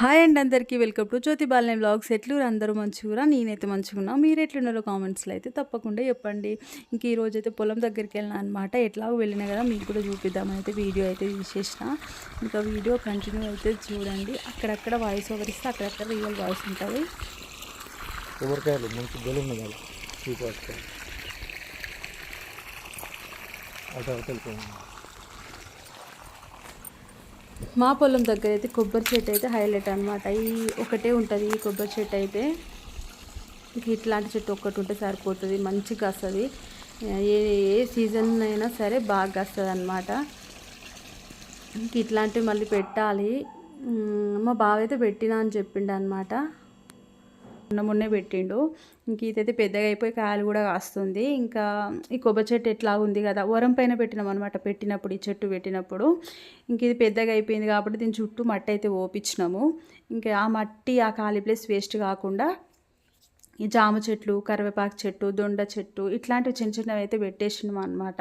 Hi అండి అందరికీ. Welcome to Jyothi బాలనే బ్లాగ్స్ ఎట్లు అందరూ? మంచిగురా? నేనైతే మంచిగున్నా. మీరు ఎట్లున్నారో కామెంట్స్లో అయితే తప్పకుండా చెప్పండి. ఇంక ఈ రోజు అయితే పొలం దగ్గరికి వెళ్ళిన అనమాట ఎట్లాగో వెళ్ళినా కదా మీకు కూడా చూపిద్దామని అయితే వీడియో అయితే తీసేసిన. ఇంకా వీడియో కంటిన్యూ అయితే చూడండి. అక్కడక్కడ వాయిస్ ఓవర్ ఇస్తే అక్కడక్కడ రియల్ వాయిస్ ఉంటుంది. ఎవరికాయలు మంచి అటు మా పొలం దగ్గర అయితే కొబ్బరి చెట్టు అయితే హైలైట్ అనమాట ఈ ఒకటే ఉంటుంది ఈ కొబ్బరి చెట్టు అయితే. ఇట్లాంటి చెట్టు ఒక్కటి ఉంటే సరిపోతుంది మంచిగా వస్తుంది. ఏ ఏ సీజన్ అయినా సరే బాగా వస్తుంది అనమాట ఇంక ఇట్లాంటివి మళ్ళీ పెట్టాలి. మా బావ అయితే పెట్టినా అని చెప్పిండు అనమాట మొన్న మొన్నే పెట్టిండు. ఇంక ఇదైతే పెద్దగా అయిపోయి కాయలు కూడా కాస్తుంది. ఇంకా ఈ కొబ్బరి చెట్టు ఎట్లా ఉంది కదా వరం పైన పెట్టినాం అనమాట పెట్టినప్పుడు ఈ చెట్టు పెట్టినప్పుడు. ఇంక ఇది పెద్దగా అయిపోయింది కాబట్టి దీని చుట్టూ మట్టి అయితే ఓపించినాము ఇంకా ఆ మట్టి ఆ ఖాళీ ప్లేస్ వేస్ట్ కాకుండా ఈ జామ చెట్లు కరివేపాకు చెట్టు దొండ చెట్టు ఇట్లాంటివి చిన్న చిన్నవి అయితే పెట్టేసినాం అనమాట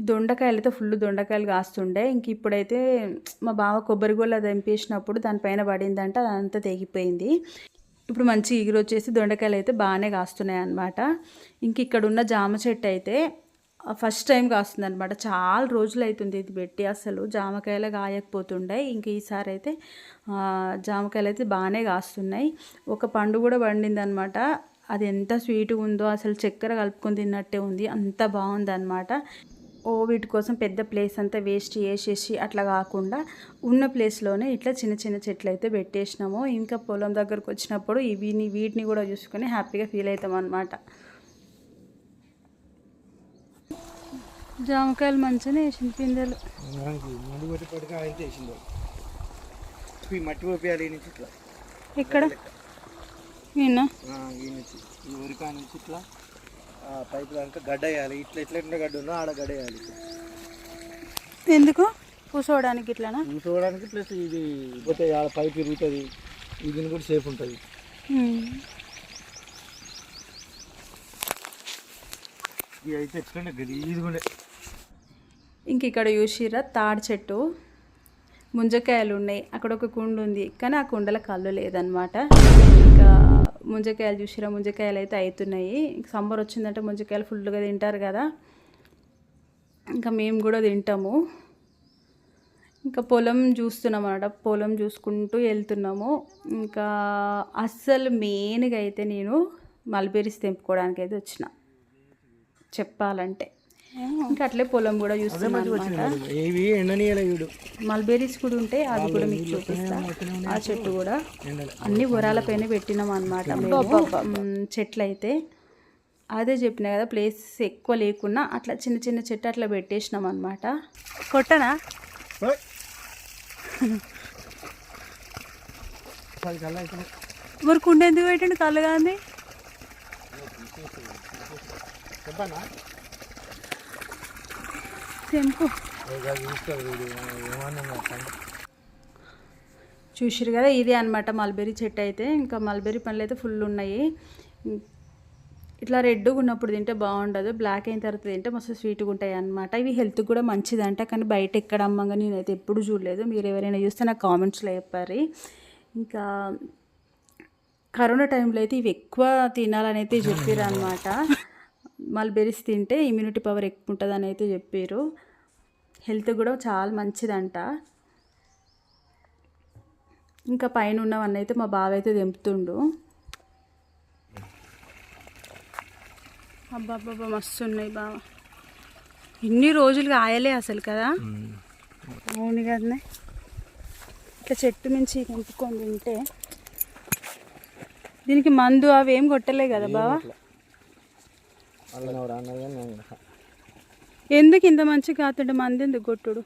ఈ దొండకాయలతో ఫుల్ దొండకాయలు కాస్తుండే. ఇంక ఇప్పుడైతే మా బావ కొబ్బరి గోళ్ళ దంపేసినప్పుడు దానిపైన పడిందంట అదంతా తెగిపోయింది. ఇప్పుడు మంచి ఎగురు వచ్చేసి దొండకాయలు అయితే బాగానే కాస్తున్నాయి అనమాట ఇంక ఇక్కడ ఉన్న జామ చెట్టు అయితే ఫస్ట్ టైం కాస్తుంది అనమాట చాలా రోజులు అవుతుంది ఇది పెట్టి అసలు. జామకాయలు కాయకపోతుండే. ఇంక ఈసారి అయితే జామకాయలు అయితే బాగానే కాస్తున్నాయి. ఒక పండు కూడా పండింది అనమాట అది ఎంత స్వీట్గా ఉందో అసలు చక్కెర కలుపుకొని తిన్నట్టే ఉంది. అంత బాగుంది అనమాట ఓ వీటి కోసం పెద్ద ప్లేస్ అంతా వేస్ట్ చేసేసి అట్లా కాకుండా ఉన్న ప్లేస్లోనే ఇట్లా చిన్న చిన్న చెట్లు అయితే పెట్టేసినాము. ఇంకా పొలం దగ్గరకు వచ్చినప్పుడు ఇవిని వీటిని కూడా చూసుకొని హ్యాపీగా ఫీల్ అవుతాం అనమాట జామకాయలు మంచిగానే పిందెలు. వేసింది మట్టి పోపియాలి ఇట్లా. ఎక్కడ? ఈ నుంచి ఇట్లా. పైపు దాకా గడ్డ వేయాలి ఇట్లా ఎట్లా ఎట్లా గడ్డ ఉందో ఆడ గడ్డ వేయాలి ఎందుకు? కూర్చోవడానికి ఇట్లానా? చూసుకోవడానికి ప్లస్ ఇది పోతే ఆడ పైపు తిరుగుతుంది ఇది కూడా సేఫ్ ఉంటుంది. ఇది అయితే ఇంక ఇక్కడ చూసిర్రా తాడి చెట్టు. ముంజకాయలు ఉన్నాయి అక్కడ ఒక కుండ ఉంది కానీ ఆ కుండల కళ్ళు లేదనమాట ముంజకాయలు చూసిరా? ముంజకాయలు అయితే అవుతున్నాయి సమ్మర్ వచ్చిందంటే ముంజకాయలు ఫుల్గా తింటారు కదా. ఇంకా మేము కూడా తింటాము. ఇంకా పొలం చూస్తున్నాం అన్నమాట. పొలం చూసుకుంటూ వెళ్తున్నాము. ఇంకా అస్సలు మెయిన్గా అయితే నేను మల్బెరీస్ తెంపుకోవడానికి అయితే వచ్చిన. చెప్పాలంటే. ఇంకా అట్లే పొలం కూడా చూస్తున్నాను వీడు. మల్బెరీస్ కూడా ఉంటే అది కూడా మీకు చూపిస్తా. ఆ చెట్టు కూడా అన్ని వరాల పైన పెట్టినాం అనమాట చెట్లు అయితే అదే చెప్పిన కదా ప్లేస్ ఎక్కువ లేకున్నా అట్లా చిన్న చిన్న చెట్టు అట్లా పెట్టేసినాం అనమాట కొట్టనా? మరి కుండ ఎందుకు పెట్టండి? కళ్ళు కానీ చెప్పానా? తెంపు. చూసిరు కదా ఇదే అనమాట మల్బెరీ చెట్టు అయితే. ఇంకా మల్బెరీ పండ్లు అయితే ఫుల్ ఉన్నాయి. ఇట్లా రెడ్గా ఉన్నప్పుడు తింటే బాగుండదు బ్లాక్ అయిన తర్వాత తింటే మస్తు స్వీట్గా ఉంటాయి అనమాట ఇవి హెల్త్కి కూడా మంచిదంట కానీ బయట ఎక్కడ అమ్మంగా నేనైతే ఎప్పుడు చూడలేదు. మీరు ఎవరైనా చూస్తే నాకు కామెంట్స్లో చెప్పారు. ఇంకా కరోనా టైంలో అయితే ఇవి ఎక్కువ తినాలనైతే చెప్పారు అనమాట మల్బెరీస్ తింటే ఇమ్యూనిటీ పవర్ ఎక్కువ ఉంటుందని అయితే చెప్పారు హెల్త్ కూడా చాలా మంచిదంట. ఇంకా పైన ఉన్నవన్నీ అయితే మా బావ అయితే తెంపుతుండు. అబ్బాబ్బా మస్తు ఉన్నాయి బావ. ఇన్ని రోజులుగా ఆయలే అసలు కదా? అవును కదనే. ఇట్లా చెట్టు నుంచి తెంపుకొని తింటే దీనికి మందు అవి ఏం కొట్టలే కదా బావ అన్నది అన్నది కానీ నేను కూడా. ఎందుకు ఇంత మంచిగా కాతుంటే మంది ఎందుకు కొట్టుడు?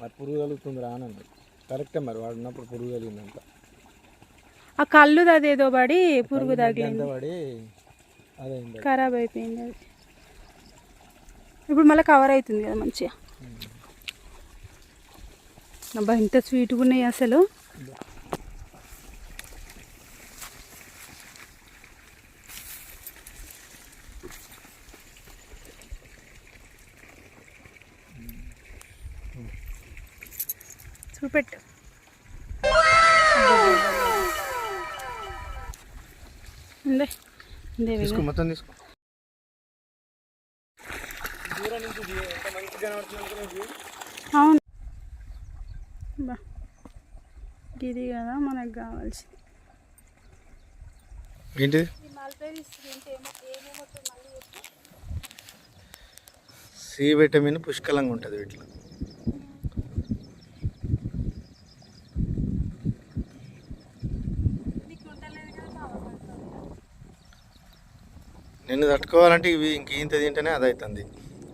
మరి పురుగు కలుగుతుంది రానండి కరెక్టే మరి వాడు ఉన్నప్పుడు పురుగు కలిగిందంట ఆ కళ్ళు అదేదో పడి పురుగు తగిలింది. పడి ఖరాబ్ అయిపోయింది అది. ఇప్పుడు మళ్ళీ కవర్ అవుతుంది కదా మంచిగా. అబ్బా ఇంత స్వీట్గా ఉన్నాయి అసలు. చూపెట్టు. మొత్తం తీసుకో. అవును. బా. ఇది కదా మనకు కావాల్సింది. ఏంటిది సి విటమిన్ పుష్కలంగా ఉంటుంది వీటిలో. నిన్ను తట్టుకోవాలంటే ఇవి ఇంక ఇంత తింటేనే అది అవుతుంది.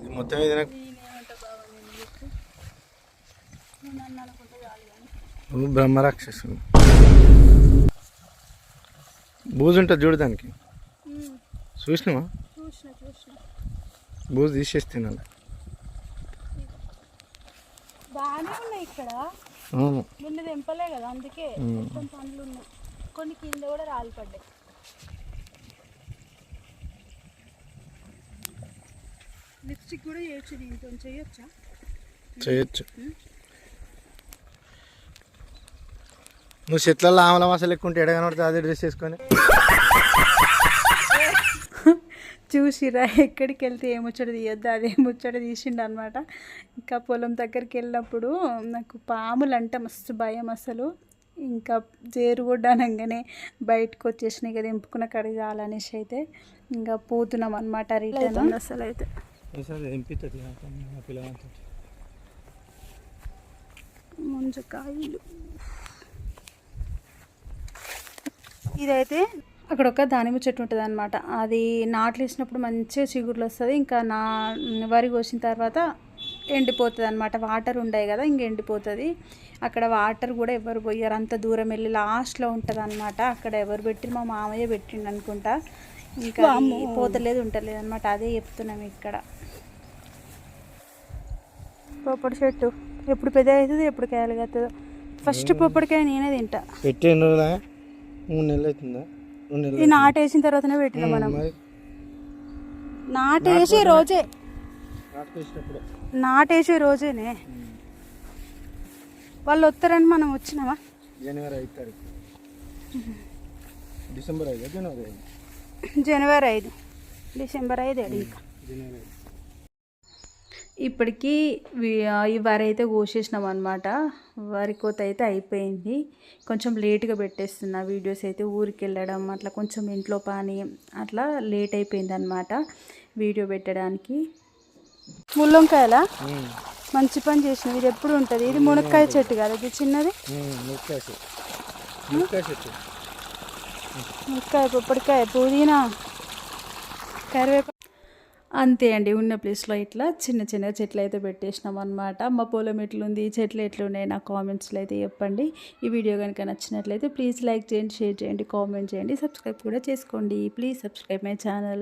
ఇది మొత్తం ఇది నాకు నువ్వు బ్రహ్మరాక్షసుడు. బూజు ఉంటుంది చూడు దానికి. చూసినావా? చూసిన చూసిన బూజు తీసేసి తినాలి. బాగానే ఉన్నాయి ఇక్కడ. అవును. నిన్న తెంపలే కదా అందుకే మ్మ్. మొత్తం పండ్లు ఉన్నాయి. కొన్ని కింద కూడా రాలి లిప్స్టిక్ కూడా చేయొచ్చు దీంతో చేయొచ్చా? చేయొచ్చు. నువ్వు చెట్లలో ఆమల మసలు ఎక్కువ ఉంటే ఎడగనబడితే అదే డ్రెస్ వేసుకొని. చూసిరా ఎక్కడికి వెళ్తే ఏ ముచ్చట తీయొద్దు అదే ముచ్చట తీసిండు అనమాట ఇంకా పొలం దగ్గరికి వెళ్ళినప్పుడు నాకు పాములు అంటే మస్తు భయం అసలు. ఇంకా జేరుగుడ్డానంగానే బయటకు వచ్చేసినాయి కదా ఎంపుకున్న కడిగి చాలనేసి అయితే. ఇంకా పోతున్నాం అనమాట రిటర్న్. అసలు అయితే. ముంజకాయలు ఇదైతే అక్కడ ఒక దానిమ్మ చెట్టు ఉంటుంది అనమాట అది నాట్లు వేసినప్పుడు మంచిగా చిగుర్లు వస్తుంది. ఇంకా నా వరి కోసిన తర్వాత ఎండిపోతుంది అనమాట వాటర్ ఉండయి కదా ఇంక ఎండిపోతుంది. అక్కడ వాటర్ కూడా ఎవరు పోయారు? అంత దూరం వెళ్ళి లాస్ట్లో ఉంటుంది అనమాట అక్కడ ఎవరు పెట్టి మా మామయ్య పెట్టిండు అనుకుంటా. ఇంకా పోతలేదు ఉంటలేదు అనమాట అదే చెప్తున్నాం ఇక్కడ. పొప్పడి చెట్టు. ఎప్పుడు పెద్ద అవుతుంది ఎప్పుడు కాయలు కత్తుందో ఫస్ట్ పొప్పడికాయ నేనే తింటా. పెట్టి ఎన్ని రోజులా మూడు నెలలు అవుతుందా? ఇది నాటేసిన తర్వాతనే పెట్టిన మనం. నాటేసే రోజే. నాటేసే రోజేనే. వాళ్ళు వస్తారని మనం వచ్చినామా? జనవరి ఐదు తారీఖు. డిసెంబర్ ఐదు? జనవరి ఐదు? జనవరి ఐదు. డిసెంబర్ ఐదు ఏడు ఇంకా. ఇప్పటికీ ఈ వరి అయితే కోసేసినాం అనమాట వరి కోత అయితే అయిపోయింది. కొంచెం లేట్గా పెట్టేస్తున్నా వీడియోస్ అయితే ఊరికి వెళ్ళడం అట్లా కొంచెం ఇంట్లో పని అట్లా లేట్ అయిపోయింది అనమాట వీడియో పెట్టడానికి. ముల్లంకాయలా? మంచి పని చేసినవి. ఇది ఎప్పుడు ఉంటుంది? ఇది మునక్కాయ చెట్టు కదా ఇది చిన్నది? చెట్టు. ముక్కాయ చెట్టు పుదీనా కరివేపాకు అంతే అండి ఉన్న ప్లేస్లో ఇట్లా చిన్న చిన్న చెట్లు అయితే పెట్టేసినాం అనమాట మా పొలం ఎట్లుంది ఈ చెట్లు ఎట్లున్నాయి నా కామెంట్స్లో అయితే చెప్పండి. ఈ వీడియో కనుక నచ్చినట్లయితే ప్లీజ్ లైక్ చేయండి షేర్ చేయండి కామెంట్ చేయండి సబ్స్క్రైబ్ కూడా చేసుకోండి. Please subscribe my channel.